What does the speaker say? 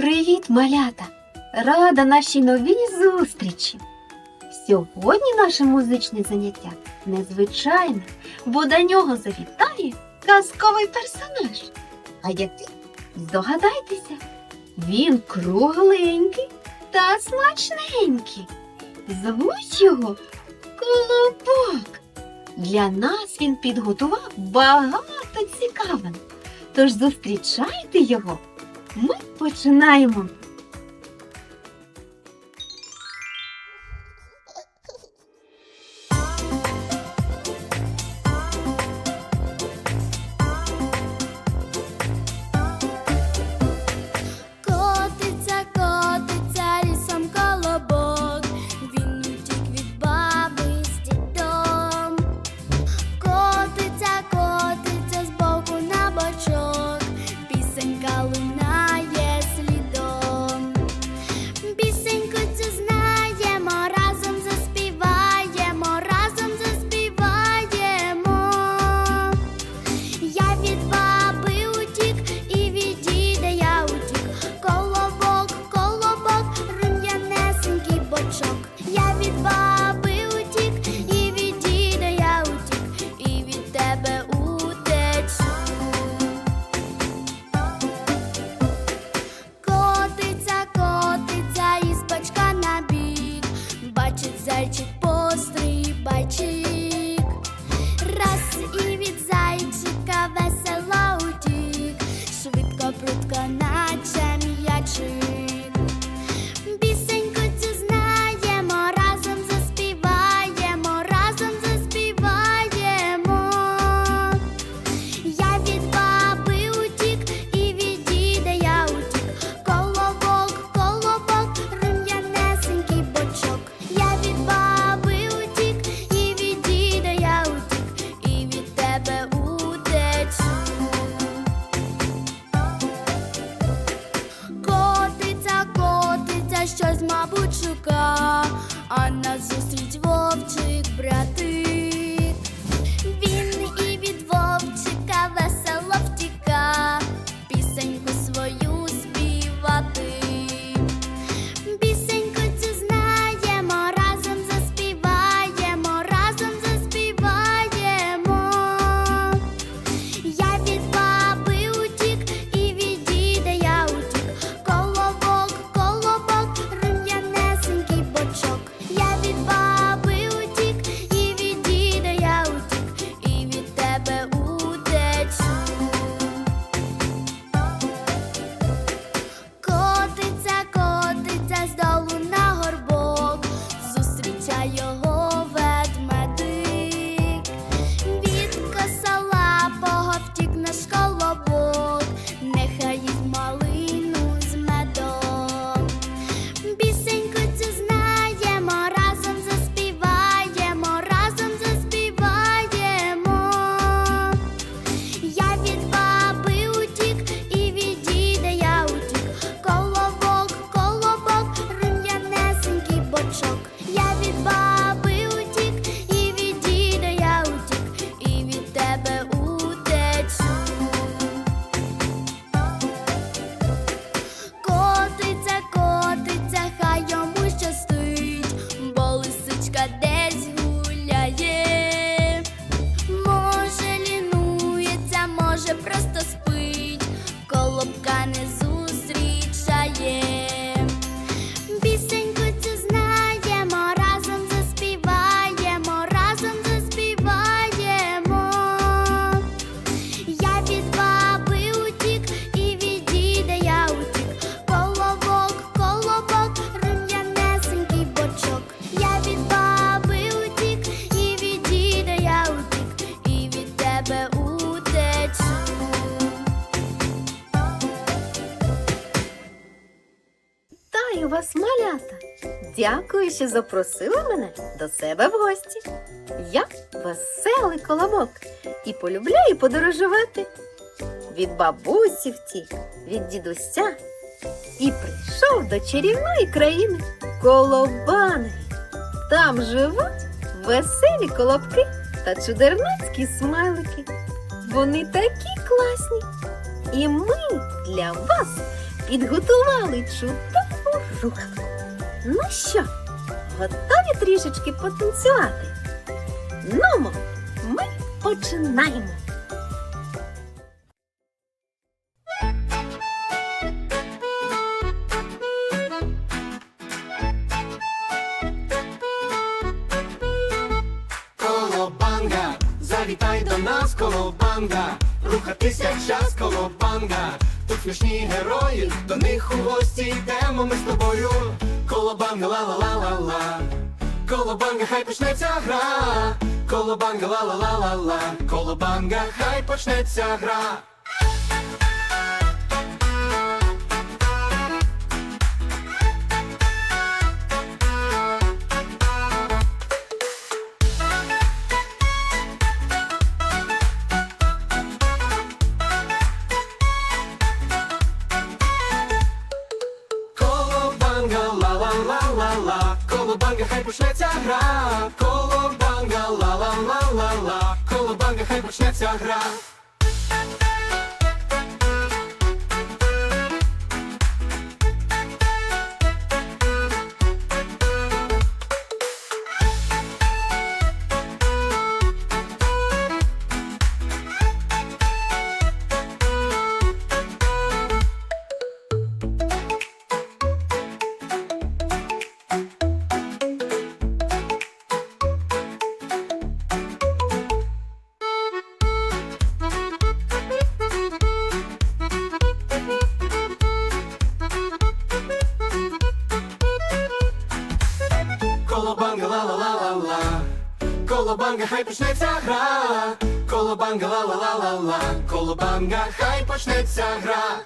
Привіт, малята! Рада нашій новій зустрічі! Сьогодні наше музичне заняття незвичайне, бо до нього завітає казковий персонаж. А який? Здогадайтеся, він кругленький та смачненький. Звуть його клубок. Для нас він підготував багато цікавин. Тож зустрічайте його ми починаємо. вовка, а нас зустріть вовчик, брати. вас, малята! Дякую, що запросили мене до себе в гості. Я веселий колобок і полюбляю подорожувати. Від бабусі втік, від дідуся і прийшов до чарівної країни Колобани. Там живуть веселі колобки та чудернацькі смайлики. Вони такі класні. І ми для вас підготували чудо руханку. Ну що, готові трішечки потанцювати? Нумо, ми починаємо. Колобанга, завітай до нас, колобанга, рухатись як час, колобанга. Тут смішні герої, до них у гості йдемо ми з тобою. Колобанга, ла-ла-ла-ла-ла. Колобанга, хай почнеться гра. Колобанга, ла-ла-ла-ла-ла. Колобанга, хай почнеться гра. Колобанга, хай почнеться гра. Колобанга, ла-ла-ла-ла-ла. Колобанга, хай почнеться гра. Колобанга, хай почнеться гра. Колобанга, ла-ла-ла-ла-ла. Колобанга, хай почнеться гра.